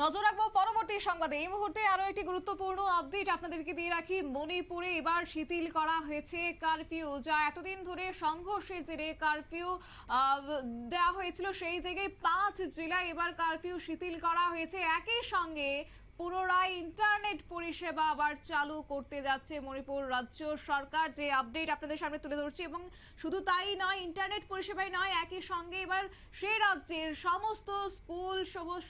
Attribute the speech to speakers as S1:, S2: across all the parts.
S1: নজর রাখব পরবর্তী সংবাদে। এই মুহূর্তে আরও একটি গুরুত্বপূর্ণ আপডেট আপনাদেরকে দিয়ে রাখি। মণিপুরে এবার শিথিল করা হয়েছে কারফিউ, যা এতদিন ধরে সংঘর্ষের জেরে কারফিউ দেওয়া হয়েছিল। সেই জায়গায় পাঁচ জেলায় এবার কারফিউ শিথিল করা হয়েছে। একই সঙ্গে পুনরায় ইন্টারনেট পরিষেবা আবার চালু করতে যাচ্ছে মণিপুর রাজ্য সরকার। যে আপডেট আপনাদের সামনে তুলে ধরছি এবং শুধু তাই নয়, ইন্টারনেট পরিষেবাই নয়, একই সঙ্গে এবার সে রাজ্যের সমস্ত স্কুল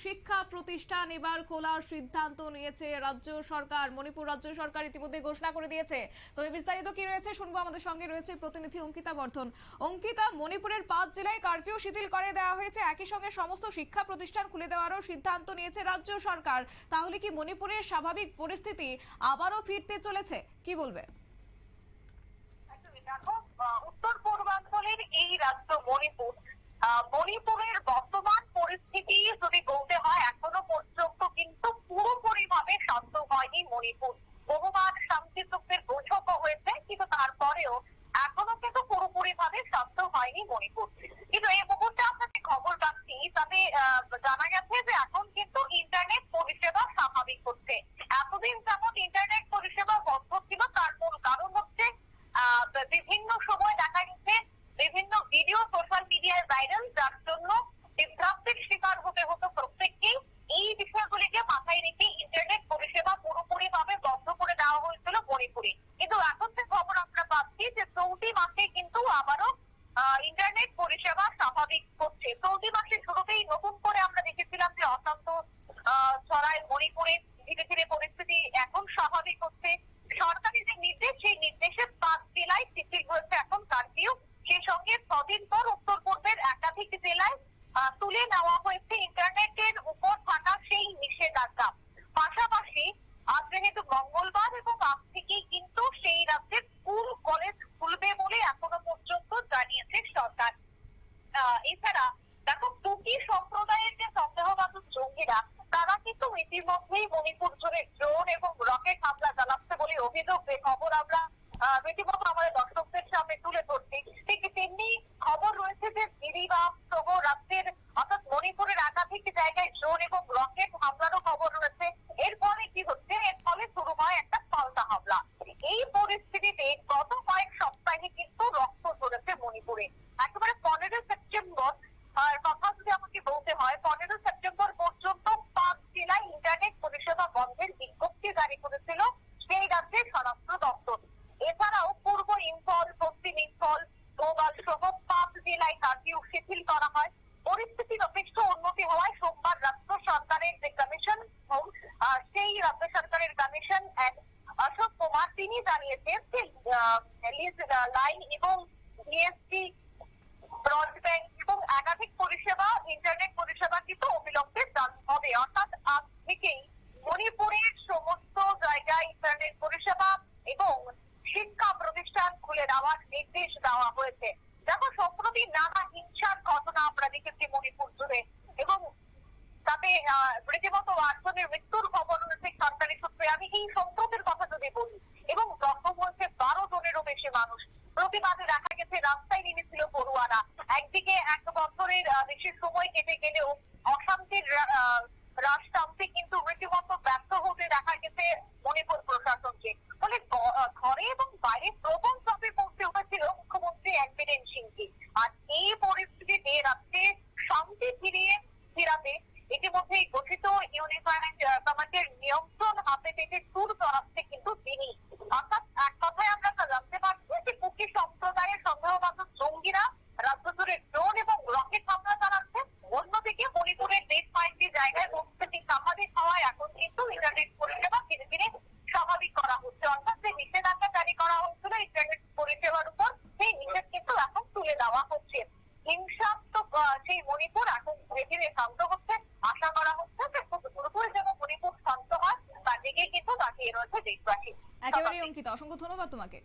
S1: শিক্ষা প্রতিষ্ঠান এবার খোলার সিদ্ধান্ত নিয়েছে রাজ্য সরকার, মণিপুর রাজ্য সরকার ইতিমধ্যে ঘোষণা করে দিয়েছে। তবে বিস্তারিত কি রয়েছে শুনব আমাদের সঙ্গে রয়েছে প্রতিনিধি অঙ্কিতা বর্ধন। অঙ্কিতা, মণিপুরের পাঁচ জেলায় কারফিউ শিথিল করে দেওয়া হয়েছে। একই সঙ্গে সমস্ত শিক্ষা প্রতিষ্ঠান খুলে দেওয়ারও সিদ্ধান্ত নিয়েছে রাজ্য সরকার। তাহলে কি মণিপুরের স্বাভাবিক পরিস্থিতি আবারও ফিরতে চলেছে? কি বলবে?
S2: উত্তর পূর্বাঞ্চলের এই রাজ্য মণিপুর মণিপুরের বর্তমান পরিস্থিতি যদি বলতে হয়, এখনও পর্যন্ত কিন্তু পুরোপুরি ভাবে শান্ত হয়নি মণিপুর বহুবার শান্তি চুক্তির বৈঠকও হয়েছে কিন্তু তারপরেও এখনও কিন্তু পুরোপুরি ভাবে শান্ত হয়নি মণিপুর কিন্তু এই মুহূর্তে আমরা যে খবর পাচ্ছি তাতে আহ, জানা গেছে যে এখন কিন্তু ইন্টারনেট পরিষেবা স্বাভাবিক হচ্ছে এতদিন যেমন ইন্টারনেট পরিষেবা বন্ধ ছিল তার মূল কারণ হচ্ছে আহ, বিভিন্ন সময় দেখা গেছে বিভিন্ন ভিডিও সোশ্যাল মিডিয়ায় ভাইরাল যার জন্য বিভ্রান্তির শিকার হতে হতো প্রত্যেককেই এই বিষয়গুলিকে মাথায় রেখে ইন্টারনেট পরিষেবা পুরোপুরি ভাবে বন্ধ করে দেওয়া হয়েছিল মণিপুরে কিন্তু এখন যে খবর আমরা পাচ্ছি যে চলতি মাসে কিন্তু আবারও আহ, ইন্টারনেট পরিষেবা স্বাভাবিক হচ্ছে চলতি মাসে শুরুতেই নতুন করে আমরা অশান্ত ছড়ায় মণিপুরে ধীরে ধীরে পরিস্থিতি এখন স্বাভাবিক হচ্ছে। সরকারি যে নির্দেশ, সেই নির্দেশে পাঁচ জেলায় শিথিল হয়েছে এখন কারফিউ। সেই সঙ্গে ছদিন পর উত্তর পূর্বের একাধিক জেলায় তুলে নেওয়া হয়েছে ইন্টারনেটের উপর থাকা সেই নিষেধাজ্ঞা। পাশাপাশি আজ যেহেতু মঙ্গলবার এবং আজ থেকেই কিন্তু সেই রাজ্যের স্কুল, কলেজ খুলবে বলে এখনও পর্যন্ত জানিয়েছে সরকার। এছাড়া দেখো তুকি সম্প্রদায়ের যে সন্দেহবাদক জঙ্গিরা তারা কিন্তু ইতিমধ্যেই মণিপুর জুড়ে ড্রোন এবং রকেট হামলা চালাচ্ছে বলে অভিযোগ যে খবর আমরা আহ, রীতিমতো আমাদের দর্শকদের সামনে তুলে ধরছি ঠিক তেমনি খবর রয়েছে যে গিরিবাম সহ রাজ্যের অর্থাৎ মণিপুরের একাধিক জায়গায় ড্রোন এবং রকেট হামলারও খবর রয়েছে এরপরে কি হচ্ছে এর ফলে শুরু হয় একটা পাল্টা হামলা এই পরিস্থিতিতে গত কয়েক সপ্তাহে কিন্তু রক্ত ঝরেছে মণিপুরে একেবারে পনেরো সেপ্টেম্বর আর কথা যদি আমাকে বলতে হয় পনেরো সেপ্টেম্বর পর্যন্ত পাঁচ জেলায় ইন্টারনেট পরিষেবা বন্ধের বিজ্ঞপ্তি জারি করেছিল সেই রাজ্যের স্বরাষ্ট্র দপ্তর এছাড়াও পূর্ব ইম্ফল পশ্চিম ইম্ফল ভোপাল সহ পাঁচ জেলায় কার্ফিউ শিথিল করা হয় পরিস্থিতি যথেষ্ট উন্নতি হওয়ায় সোমবার রাজ্য সরকারের যে কমিশন হোম আহ, সেই রাজ্য সরকারের কমিশন অশোক কুমার তিনি জানিয়েছেন যে আহ, লিজ লাইন এবং জিএসটি ব্রডব্যান্ড এবং একাধিক পরিষেবা ইন্টারনেট পরিষেবা কিন্তু অবিলম্বে হবে। অর্থাৎ আজ থেকেই মণিপুরের সমস্ত জায়গায় ইন্টারনেট পরিষেবা এবং শিক্ষা প্রতিষ্ঠান খুলে দেওয়ার নির্দেশ দেওয়া হয়েছে। দেখো, সম্প্রতি নানা হিংসার ঘটনা আমরা দেখেছি মণিপুর জুড়ে এবং তাতে রীতিমতো আটজনের মৃত্যুর খবর রয়েছে সরকারি সূত্রে। আমি এই সম্প্রতির কথা যদি বলি এবং জখম হয়েছে বারো জনেরও বেশি মানুষ প্রতিবাদে দেখা গেছে রাস্তায় নেমেছিল পড়ুয়ারা। একদিকে এক বছরের বেশি সময় কেটে গেলেও অশান্তির রা- আহ, হ্রাস টানতে কিন্তু রীতিমতো ব্যর্থ হতে দেখা গেছে মণিপুর প্রশাসনকে ফলে গ- আহ, ঘরে এবং বাইরে প্রবল চাপে পড়তে উঠেছিল মুখ্যমন্ত্রী এক বীরেন সিংকে আর এই পরিস্থিতিতে রাজ্যে শান্তি ফিরিয়ে ফেরাতে ইতিমধ্যেই গঠিত ইউনিফাইড কমান্ডের নিয়ন্ত্রণ হাতে পেতে সুর চড়াচ্ছে কিন্তু তিনি অর্থাৎ এক কথায় আমরা তা জানতে পারছি যে কুকি সম্প্রদায়ের সন্দেহবাদক জঙ্গিরা রাজ্য জুড়ে ড্রোন এবং রকেট হামলা চালাচ্ছে অন্যদিকে মণিপুরের বেশ কয়েকটি জায়গায় পরিস্থিতি স্বাভাবিক হওয়ায় এখন কিন্তু ইন্টারনেট পরিষেবা ধীরে ধীরে স্বাভাবিক করা হচ্ছে অর্থাৎ যে নিষেধাজ্ঞা জারি করা হচ্ছিল ইন্টারনেট পরিষেবার উপর সেই নিষেধ কিন্তু এখন তুলে দেওয়া হচ্ছে হিংসাত্মক আহ, সেই মণিপুর এখন ধীরে ধীরে শান্ত হচ্ছে আশা করা হচ্ছে যে খুব পুরোপুরি যেন মণিপুর শান্ত হয় তার দিকে কিন্তু তাকিয়ে রয়েছে দেশবাসী
S1: একেবারেই অঙ্কিতা অসংখ্য ধন্যবাদ তোমাকে।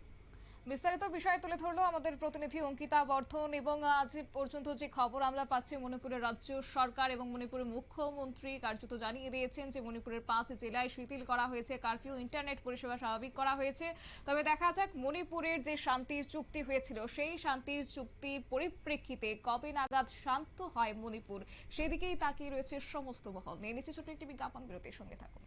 S1: বিস্তারিত বিষয় তুলে ধরলো আমাদের প্রতিনিধি অঙ্কিতা বর্ধন এবং আজ পর্যন্ত যে খবর আমরা পাচ্ছি, মণিপুরের রাজ্য সরকার এবং মণিপুরের মুখ্যমন্ত্রী কার্যত জানিয়ে দিয়েছেন যে মণিপুরের পাঁচ জেলায় শিথিল করা হয়েছে, কারফিউ, ইন্টারনেট পরিষেবা স্বাভাবিক করা হয়েছে। তবে দেখা যাক মণিপুরের যে শান্তির চুক্তি হয়েছিল, সেই শান্তির চুক্তির পরিপ্রেক্ষিতে কবে নাগাদ শান্ত হয় মণিপুর? সেদিকেই তাকিয়ে রয়েছে সমস্ত মহল। নিয়ে নিচ্ছে ছোট্ট একটি বিজ্ঞাপন, বিরতির সঙ্গে থাকুন।